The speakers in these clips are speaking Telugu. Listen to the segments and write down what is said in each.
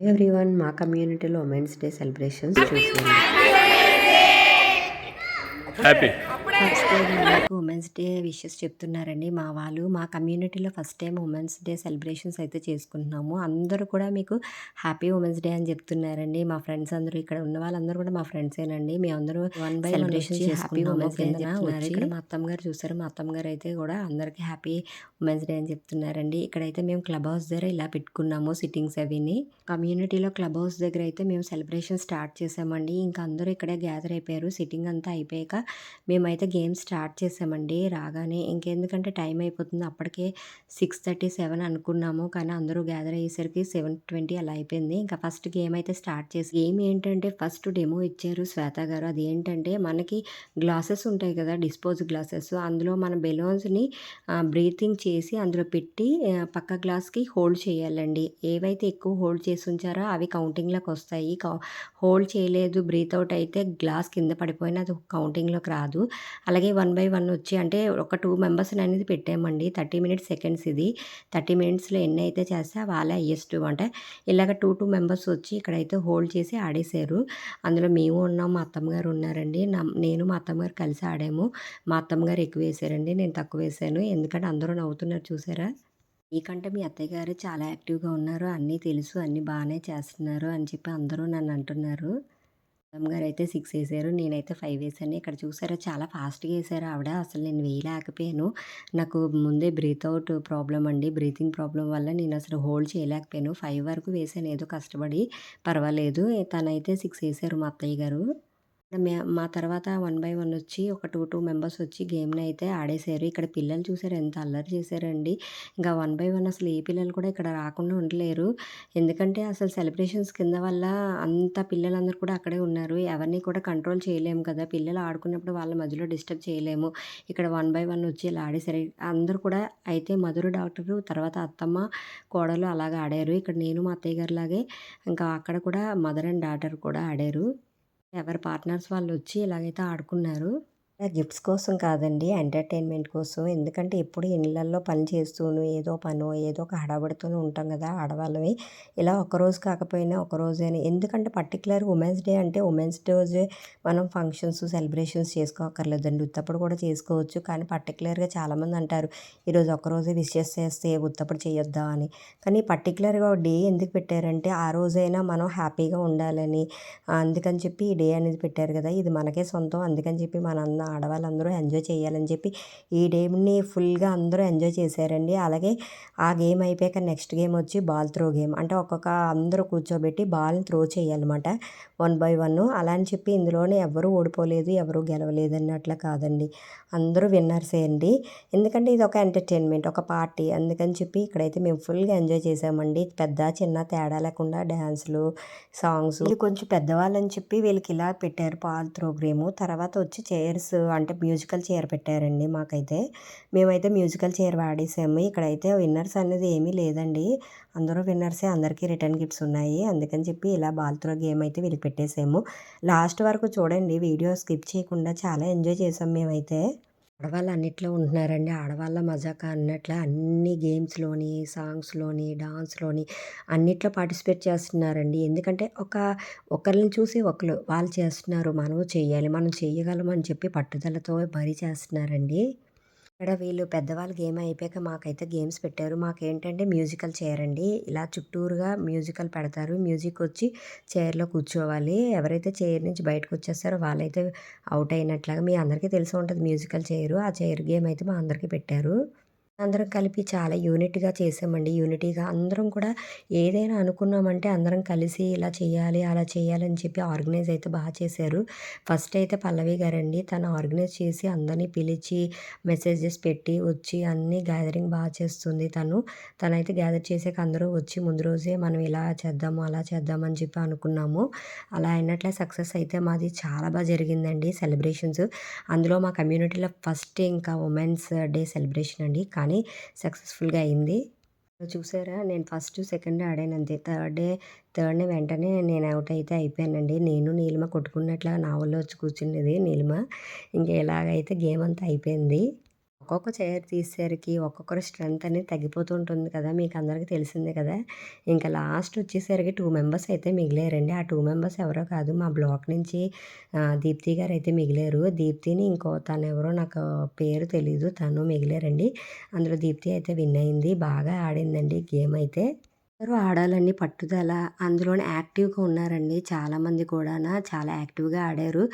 ఎవ్రీవన్ మా కమ్యూనిటీలో ఉమెన్స్ డే సెలబ్రేషన్స్ చూసాను happy first time women's day wishes చెప్తున్నారండి మా వాళ్ళు. మా కమ్యూనిటీలో first time women's day celebrations అయితే చేసుకుంటున్నాము. అందరూ కూడా మీకు హ్యాపీ ఉమెన్స్ డే అని చెప్తున్నారండి. మా ఫ్రెండ్స్ అందరూ ఇక్కడ ఉన్న వాళ్ళందరూ కూడా మా ఫ్రెండ్సేనండి. మీ అందరూ one by celebration happy women's day చెప్తున్నారు ఇక్కడ మా అత్తమ్మ గారు చూసారు. మా అత్తమ్మ గారు అయితే కూడా అందరికీ హ్యాపీ ఉమెన్స్ డే అని చెప్తున్నారండి. ఇక్కడైతే మేము క్లబ్ హౌస్ దగ్గర ఇలా పెట్టుకున్నాము సిట్టింగ్స్ అవిని. కమ్యూనిటీలో క్లబ్ హౌస్ దగ్గర అయితే మేము సెలబ్రేషన్ స్టార్ట్ చేసామండి. ఇంకా అందరూ ఇక్కడే గ్యాదర్ అయిపోయారు. సిట్టింగ్ అంతా అయిపోయాక మేమైతే గేమ్ స్టార్ట్ చేసామండి రాగానే. ఇంకెందుకంటే టైం అయిపోతుంది. అప్పటికే సిక్స్ థర్టీ సెవెన్ అనుకున్నాము. కానీ అందరూ గ్యాదర్ అయ్యేసరికి సెవెన్ ట్వంటీ అలా అయిపోయింది. ఇంకా ఫస్ట్ గేమ్ అయితే స్టార్ట్ చేసి గేమ్ ఏంటంటే ఫస్ట్ డెమో ఇచ్చారు శ్వేత గారు. అది ఏంటంటే మనకి గ్లాసెస్ ఉంటాయి కదా డిస్పోజ్ గ్లాసెస్. అందులో మన బెలూన్స్ని బ్రీతింగ్ చేసి అందులో పెట్టి పక్క గ్లాస్కి హోల్డ్ చేయాలండి. ఏవైతే ఎక్కువ హోల్డ్ చేసి ఉంచారో అవి కౌంటింగ్లోకి వస్తాయి. హోల్డ్ చేయలేదు బ్రీత్ అవుట్ అయితే గ్లాస్ కింద పడిపోయినా అది కౌంటింగ్లోకి రాదు. అలాగే వన్ బై వన్ వచ్చి అంటే ఒక టూ మెంబర్స్ అనేది పెట్టామండి. థర్టీ మినిట్స్ సెకండ్స్ ఇది. థర్టీ మినిట్స్లో ఎన్ని అయితే చేస్తే వాళ్ళే హయ్యెస్ట్ అంటే ఇలాగ టూ టూ మెంబర్స్ వచ్చి ఇక్కడైతే హోల్డ్ చేసి ఆడేశారు. అందులో మేము ఉన్నాం మా అత్తమ్మ గారు ఉన్నారండి. నా నేను మా అత్తమ్మ గారు కలిసి ఆడాము. మా అత్తమ్మ గారు ఎక్కువ వేసారండి. నేను తక్కువ వేసాను. ఎందుకంటే అందరూ నవ్వుతున్నారు చూసారా? మీకంటే మీ అత్తయ్య గారు చాలా యాక్టివ్గా ఉన్నారు. అన్నీ తెలుసు అన్నీ బాగానే చేస్తున్నారు అని చెప్పి అందరూ నన్ను అంటున్నారు. గారు అయితే సిక్స్ వేసారు నేనైతే ఫైవ్ వేసాను. ఇక్కడ చూసారా చాలా ఫాస్ట్గా వేసారు ఆవిడ. అసలు నేను వేయలేకపోయాను నాకు ముందే బ్రీత్ అవుట్ ప్రాబ్లం అండి. బ్రీతింగ్ ప్రాబ్లం వల్ల నేను అసలు హోల్డ్ చేయలేకపోయాను. ఫైవ్ వరకు వేసాను ఏదో కష్టపడి. పర్వాలేదు. తనైతే సిక్స్ వేసారు మా అత్తయ్య గారు. మే- మా తర్వాత వన్ బై వన్ వచ్చి ఒక టూ టూ మెంబర్స్ వచ్చి గేమ్ని అయితే ఆడేశారు ఇక్కడ పిల్లలు చూసారు ఎంత అల్లరి చేశారండి. ఇంకా వన్ బై వన్ అసలు ఏ పిల్లలు కూడా ఇక్కడ రాకుండా ఉండలేరు. ఎందుకంటే అసలు సెలబ్రేషన్స్ కింద వల్ల అంత పిల్లలందరూ కూడా అక్కడే ఉన్నారు. ఎవరిని కూడా కంట్రోల్ చేయలేము కదా. పిల్లలు ఆడుకున్నప్పుడు వాళ్ళ మధ్యలో డిస్టర్బ్ చేయలేము. ఇక్కడ వన్ బై వన్ వచ్చి ఇలా ఆడేశారు అందరూ కూడా అయితే మధురు డాక్టరు తర్వాత అత్తమ్మ కోడలు అలాగ ఆడారు. ఇక్కడ నేను మా అత్తయ్య గారు లాగే ఇంకా అక్కడ కూడా మదర్ అండ్ డాటర్ కూడా ఆడారు. ఎవరి పార్ట్నర్స్ వాళ్ళు వచ్చి ఇలాగైతే ఆడుకున్నారు. గిఫ్ట్స్ కోసం కాదండి ఎంటర్టైన్మెంట్ కోసం. ఎందుకంటే ఎప్పుడు ఇళ్ళల్లో పని చేస్తూను ఏదో పనో ఏదో ఒక హడాబడుతూనే ఉంటాం కదా ఆడవాళ్ళవి ఇలా ఒకరోజు కాకపోయినా ఒక రోజైనా ఎందుకంటే పర్టికులర్ ఉమెన్స్ డే అంటే ఉమెన్స్ డే మనం ఫంక్షన్స్ సెలబ్రేషన్స్ చేసుకోకర్లేదండి ఉత్తప్పుడు కూడా చేసుకోవచ్చు కానీ పర్టికులర్గా చాలామంది అంటారు ఈరోజు ఒక్కరోజే విషెస్ చేస్తే ఉత్తప్పుడు చేయొద్దా అని. కానీ పర్టికులర్గా డే ఎందుకు పెట్టారంటే ఆ రోజైనా మనం హ్యాపీగా ఉండాలని అందుకని చెప్పి ఈ డే అనేది పెట్టారు కదా ఇది మనకే సొంతం అందుకని చెప్పి మన అన్న ఆడవాళ్ళందరూ ఎంజాయ్ చేయాలని చెప్పి ఈ గేమ్ని ఫుల్గా అందరూ ఎంజాయ్ చేశారండి. అలాగే ఆ గేమ్ అయిపోయాక నెక్స్ట్ గేమ్ వచ్చి బాల్ త్రో గేమ్. అంటే ఒక్కొక్క అందరూ కూర్చోబెట్టి బాల్ని త్రో చేయాలన్నమాట. One by one. అలా అని చెప్పి ఇందులోనే ఎవరు ఓడిపోలేదు ఎవరు గెలవలేదు అన్నట్లు కాదండి. అందరూ విన్నర్సే అండి. ఎందుకంటే ఇది ఒక ఎంటర్టైన్మెంట్ ఒక పార్టీ. అందుకని చెప్పి ఇక్కడైతే మేము ఫుల్గా ఎంజాయ్ చేసామండి పెద్ద చిన్న తేడా లేకుండా డ్యాన్సులు సాంగ్స్. ఇది కొంచెం పెద్దవాళ్ళని చెప్పి వీళ్ళకి ఇలా పెట్టారు పాల్ ప్రోగ్రాము తర్వాత వచ్చి చైర్స్ అంటే మ్యూజికల్ చైర్ పెట్టారండి మాకైతే. మేమైతే మ్యూజికల్ చైర్ వాడేసాము. ఇక్కడైతే విన్నర్స్ అనేది ఏమీ లేదండి. అందరూ విన్నర్సే అందరికీ రిటర్న్ గిఫ్ట్స్ ఉన్నాయి. అందుకని చెప్పి ఇలా బాల్ త్రో గేమ్ అయితే వీళ్ళు పెట్టేసాము లాస్ట్ వరకు చూడండి వీడియో స్కిప్ చేయకుండా చాలా ఎంజాయ్ చేసాం మేమైతే. ఆడవాళ్ళు అన్నిట్లో ఉంటున్నారండి. ఆడవాళ్ళ మజాక అన్నట్ల అన్ని గేమ్స్లోని సాంగ్స్లోని డాన్స్లోని అన్నిట్లో పార్టిసిపేట్ చేస్తున్నారండి. ఎందుకంటే ఒక ఒకరిని చూసి ఒకరు వాళ్ళు చేస్తున్నారు. మనము చేయాలి మనం చేయగలం అని చెప్పి పట్టుదలతో మరీ చేస్తున్నారండి. ఇక్కడ వీళ్ళు పెద్దవాళ్ళు గేమ్ అయిపోయాక మాకైతే గేమ్స్ పెట్టారు. మాకేంటంటే మ్యూజికల్ చైర్ అండి. ఇలా చుట్టూరుగా మ్యూజికల్ పెడతారు. మ్యూజిక్ వచ్చి చైర్లో కూర్చోవాలి. ఎవరైతే చైర్ నుంచి బయటకు వచ్చేస్తారో వాళ్ళైతే అవుట్ అయినట్లాగా మీ అందరికీ తెలిసి ఉంటుంది మ్యూజికల్ చైర్. ఆ చైర్ గేమ్ అయితే మా అందరికీ పెట్టారు. అందరం కలిపి చాలా యూనిట్గా చేసామండి. యూనిటీగా అందరం కూడా ఏదైనా అనుకున్నామంటే అందరం కలిసి ఇలా చేయాలి అలా చేయాలని చెప్పి ఆర్గనైజ్ అయితే బాగా చేశారు. ఫస్ట్ అయితే పల్లవి గారండి. తను ఆర్గనైజ్ చేసి అందరినీ పిలిచి మెసేజెస్ పెట్టి వచ్చి అన్ని గ్యాదరింగ్ బాగా చేస్తుంది తను. తనైతే గ్యాదర్ చేసాక అందరూ వచ్చి ముందు రోజే మనం ఇలా చేద్దాము అలా చేద్దామని చెప్పి అనుకున్నాము. అలా అయినట్లే సక్సెస్ అయితే మాది చాలా బాగా జరిగిందండి సెలబ్రేషన్స్. అందులో మా కమ్యూనిటీలో ఫస్ట్ ఇంకా ఉమెన్స్ డే సెలబ్రేషన్ అండి. కానీ సక్సెస్ఫుల్గా అయింది. చూసారా నేను ఫస్ట్ సెకండ్ ఆడాను అంతే థర్డ్ డే థర్డ్ని వెంటనే నేను అవుట్ అయితే అయిపోయానండి. నేను నీలిమ కొట్టుకున్నట్లుగా నా ఊళ్ళో వచ్చి కూర్చున్నది నీలిమ. ఇంకా ఎలాగైతే గేమ్ అంతా అయిపోయింది. ఒక్కొక్క చైర్ తీసేసరికి ఒక్కొక్కరు స్ట్రెంత్ అనేది తగ్గిపోతూ ఉంటుంది కదా మీకు అందరికీ తెలిసిందే కదా. ఇంకా లాస్ట్ వచ్చేసరికి టూ మెంబర్స్ అయితే మిగిలేరండి. ఆ టూ మెంబర్స్ ఎవరో కాదు మా బ్లాక్ నుంచి దీప్తి గారు అయితే మిగిలేరు. దీప్తిని ఇంకో తను ఎవరో నాకు పేరు తెలీదు తను మిగిలేరండి. అందులో దీప్తి అయితే విన్ అయింది బాగా ఆడిందండి గేమ్ అయితే. అందరూ ఆడాలని పట్టుదల. అందులోనే యాక్టివ్గా ఉన్నారండి చాలామంది కూడా చాలా యాక్టివ్గా ఆడారు.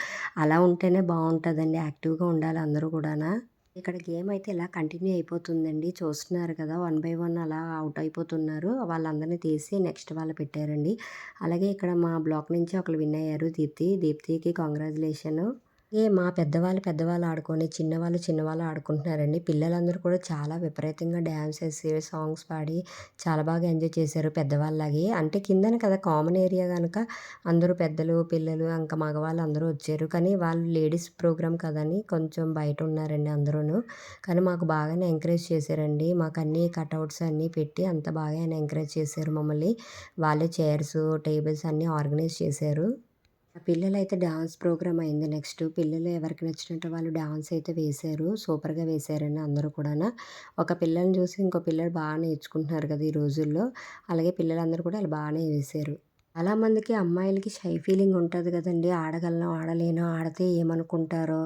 అలా ఉంటేనే బాగుంటుందండి యాక్టివ్గా ఉండాలి అందరూ కూడా ఇక్కడ గేమ్ అయితే ఇలా కంటిన్యూ అయిపోతుందండి. చూస్తున్నారు కదా వన్ బై వన్ అలా అవుట్ అయిపోతున్నారు. వాళ్ళందరినీ తీసి నెక్స్ట్ వాళ్ళు పెట్టారండి. అలాగే ఇక్కడ మా బ్లాక్ నుంచి ఒకరు విన్ అయ్యారు దీప్తి. దీప్తికి కాంగ్రాచులేషన్. ఏ మా పెద్దవాళ్ళు పెద్దవాళ్ళు ఆడుకొని చిన్నవాళ్ళు చిన్నవాళ్ళు ఆడుకుంటున్నారండి. పిల్లలందరూ కూడా చాలా విపరీతంగా డ్యాన్స్ వేసి సాంగ్స్ పాడి చాలా బాగా ఎంజాయ్ చేశారు పెద్దవాళ్ళలాగే. అంటే కిందన కదా కామన్ ఏరియా కనుక అందరూ పెద్దలు పిల్లలు ఇంకా మగవాళ్ళు అందరూ వచ్చారు. కానీ వాళ్ళు లేడీస్ ప్రోగ్రామ్ కదని కొంచెం బయట ఉన్నారండి అందరూను. కానీ మాకు బాగానే ఎంకరేజ్ చేశారండి. మాకు అన్ని కట్అవుట్స్ అన్నీ పెట్టి అంత బాగా ఎంకరేజ్ చేశారు మమ్మల్ని. వాళ్ళే చైర్స్ టేబుల్స్ అన్నీ ఆర్గనైజ్ చేశారు. పిల్లలు అయితే డాన్స్ ప్రోగ్రామ్ అయింది నెక్స్ట్. పిల్లలు ఎవరికి నచ్చినట్టు వాళ్ళు డాన్స్ అయితే వేశారు. సూపర్గా వేశారండి అందరూ కూడా ఒక పిల్లల్ని చూసి ఇంకో పిల్లలు బాగా నేర్చుకుంటున్నారు కదా ఈ రోజుల్లో. అలాగే పిల్లలందరూ కూడా వాళ్ళు బాగానే వేశారు. చాలా మందికి అమ్మాయిలకి షై ఫీలింగ్ ఉంటుంది కదండి. ఆడగలను ఆడలేను ఆడితే ఏమనుకుంటారో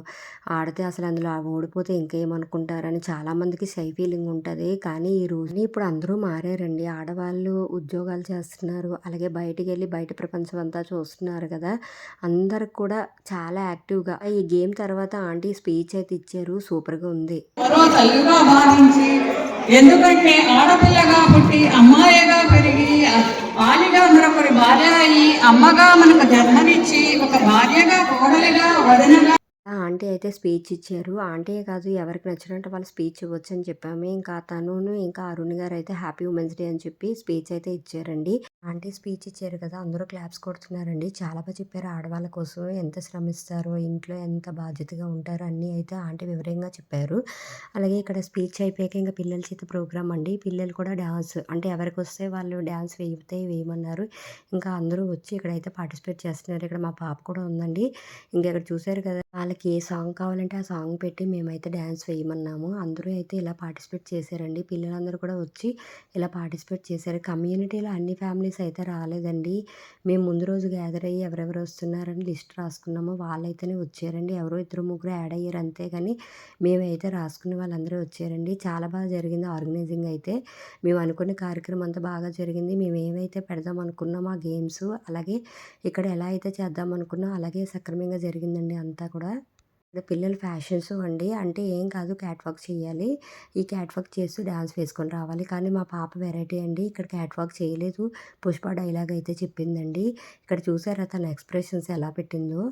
ఆడితే అసలు అందులో ఓడిపోతే ఇంకేమనుకుంటారని చాలామందికి షై ఫీలింగ్ ఉంటుంది. కానీ ఈ రోజు ఇప్పుడు అందరూ మారారండి. ఆడవాళ్ళు ఉద్యోగాలు చేస్తున్నారు. అలాగే బయటికి వెళ్ళి బయట ప్రపంచం అంతా చూస్తున్నారు కదా. అందరికి కూడా చాలా యాక్టివ్గా. ఈ గేమ్ తర్వాత ఆంటీ స్పీచ్ అయితే ఇచ్చారు. సూపర్గా ఉంది. ఎందుకంటే ఆడపిల్లగా పుట్టి అమ్మాయిగా పెరిగి అమ్మగా మనకు జన్మనిచ్చి ఒక భార్యగా కోడలిగా వదనగా. ఆంటీ అయితే స్పీచ్ ఇచ్చారు. ఆంటీ కాదు ఎవరికి నచ్చినట్టు వాళ్ళు స్పీచ్ ఇవ్వచ్చు అని చెప్పాము. ఇంకా తనును ఇంకా అరుణ్ గారు అయితే హ్యాపీ ఉమెన్స్ డే అని చెప్పి స్పీచ్ అయితే ఇచ్చారండి. ఆంటీ స్పీచ్ ఇచ్చారు కదా అందరూ క్లాప్స్ కొడుతున్నారండి. చాలా బాగా చెప్పారు ఆడవాళ్ళ కోసం. ఎంత శ్రమిస్తారో ఇంట్లో ఎంత బాధ్యతగా ఉంటారో అన్నీ అయితే ఆంటీ వివరంగా చెప్పారు. అలాగే ఇక్కడ స్పీచ్ అయిపోయాక ఇంకా పిల్లల చేత ప్రోగ్రామ్ అండి. పిల్లలు కూడా డ్యాన్స్ అంటే ఎవరికి వస్తే వాళ్ళు డ్యాన్స్ వేయితే వేయమన్నారు. ఇంకా అందరూ వచ్చి ఇక్కడైతే పార్టిసిపేట్ చేస్తున్నారు. ఇక్కడ మా పాప కూడా ఉందండి. ఇంకా ఇక్కడ చూసారు కదా వాళ్ళకి ఏ సాంగ్ కావాలంటే ఆ సాంగ్ పెట్టి మేమైతే డ్యాన్స్ వేయమన్నాము. అందరూ అయితే ఇలా పార్టిసిపేట్ చేశారండి. పిల్లలందరూ కూడా వచ్చి ఇలా పార్టిసిపేట్ చేశారు. కమ్యూనిటీలో అన్ని ఫ్యామిలీ ఫ్యామిలీస్ అయితే రాలేదండి. మేము ముందు రోజు గ్యాదర్ అయ్యి ఎవరెవరు వస్తున్నారని లిస్ట్ రాసుకున్నామో. వాళ్ళైతేనే వచ్చారండి. ఎవరో ఇద్దరు ముగ్గురు యాడ్ అయ్యారు అంతే కానీ మేమైతే రాసుకునే వాళ్ళందరూ వచ్చారండి. చాలా బాగా జరిగింది ఆర్గనైజింగ్ అయితే. మేము అనుకున్న కార్యక్రమం అంతా బాగా జరిగింది. మేము ఏమైతే పెడదాం అనుకున్నామో ఆ గేమ్స్ అలాగే ఇక్కడ ఎలా అయితే చేద్దాం అనుకున్నాం అలాగే సక్రమంగా జరిగిందండి అంతా కూడా. పిల్లల ఫ్యాషన్స్ అండి. అంటే ఏం కాదు క్యాట్ వాక్ చేయాలి. ఈ క్యాట్ వాక్ చేస్తూ డ్యాన్స్ వేసుకొని రావాలి. కానీ మా పాప వెరైటీ అండి. ఇక్కడ క్యాట్ వాక్ చేయలేదు. పుష్ప డైలాగ్ అయితే చెప్పిందండి. ఇక్కడ చూసారా తన ఎక్స్ప్రెషన్స్ ఎలా పెట్టిందో.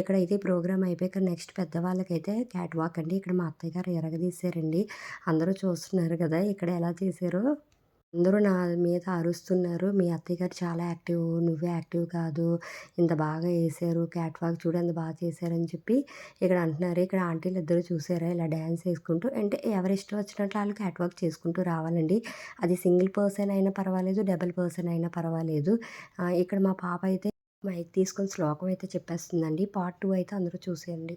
ఇక్కడైతే ప్రోగ్రామ్ అయిపోయాక నెక్స్ట్ పెద్దవాళ్ళకైతే క్యాట్ వాక్ అండి. ఇక్కడ మా అత్తయ్య గారు ఎరగదీశారండి. అందరూ చూస్తున్నారు కదా ఇక్కడ ఎలా చేశారో. అందరూ నా మీద అరుస్తున్నారు. మీ అత్తయ్య గారు చాలా యాక్టివ్ నువ్వే యాక్టివ్ కాదు ఇంత బాగా వేసారు క్యాట్ వాక్ చూడు ఎంత బాగా చేశారని చెప్పి ఇక్కడ అంటున్నారు. ఇక్కడ ఆంటీలు ఇద్దరు చూసారా? ఇలా డ్యాన్స్ వేసుకుంటూ అంటే ఎవరి ఇష్టం వచ్చినట్లు వాళ్ళు క్యాట్ వాక్ చేసుకుంటూ రావాలండి. అది సింగిల్ పర్సన్ అయినా పర్వాలేదు డబుల్ పర్సన్ అయినా పర్వాలేదు. ఇక్కడ మా పాప అయితే మైక్ తీసుకొని శ్లోకం అయితే చెప్పేస్తుందండి. పార్ట్ టూ అయితే అందరూ చూసేయండి.